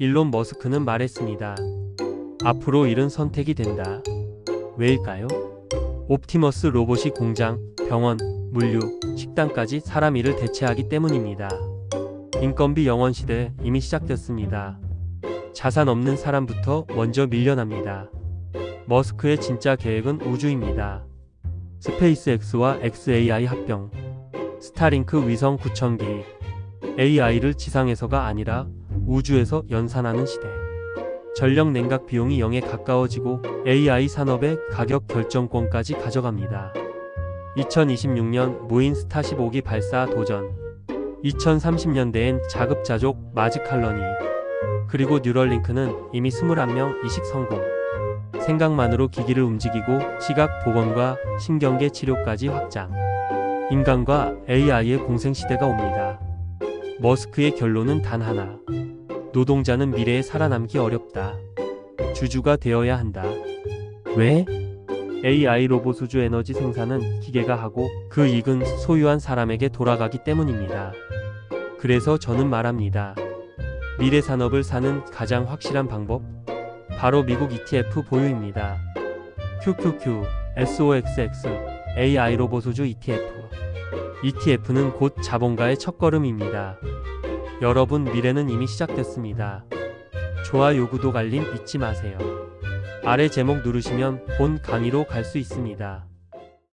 일론 머스크는 말했습니다. 앞으로 일은 선택이 된다. 왜일까요? 옵티머스 로봇이 공장, 병원, 물류, 식당까지 사람 일을 대체하기 때문입니다. 인건비 영원 시대 이미 시작됐습니다. 자산 없는 사람부터 먼저 밀려납니다. 머스크의 진짜 계획은 우주입니다. 스페이스X와 XAI 합병, 스타링크 위성 구천기, AI를 지상에서가 아니라 우주에서 연산하는 시대. 전력 냉각 비용이 0에 가까워지고 AI 산업의 가격 결정권까지 가져갑니다. 2026년 무인 스타 15기 발사 도전. 2030년대엔 자급자족 마즈칼러니. 그리고 뉴럴링크는 이미 21명 이식 성공. 생각만으로 기기를 움직이고 시각 복원과 신경계 치료까지 확장. 인간과 AI의 공생 시대가 옵니다. 머스크의 결론은 단 하나. 노동자는 미래에 살아남기 어렵다. 주주가 되어야 한다. 왜? AI 로봇 우주 에너지 생산은 기계가 하고 그 이익은 소유한 사람에게 돌아가기 때문입니다. 그래서 저는 말합니다. 미래 산업을 사는 가장 확실한 방법? 바로 미국 ETF 보유입니다. QQQ, SOXX, AI 로봇 우주 ETF. ETF는 곧 자본가의 첫걸음입니다. 여러분 미래는 이미 시작됐습니다. 좋아요 구독 알림 잊지 마세요. 아래 제목 누르시면 본 강의로 갈 수 있습니다.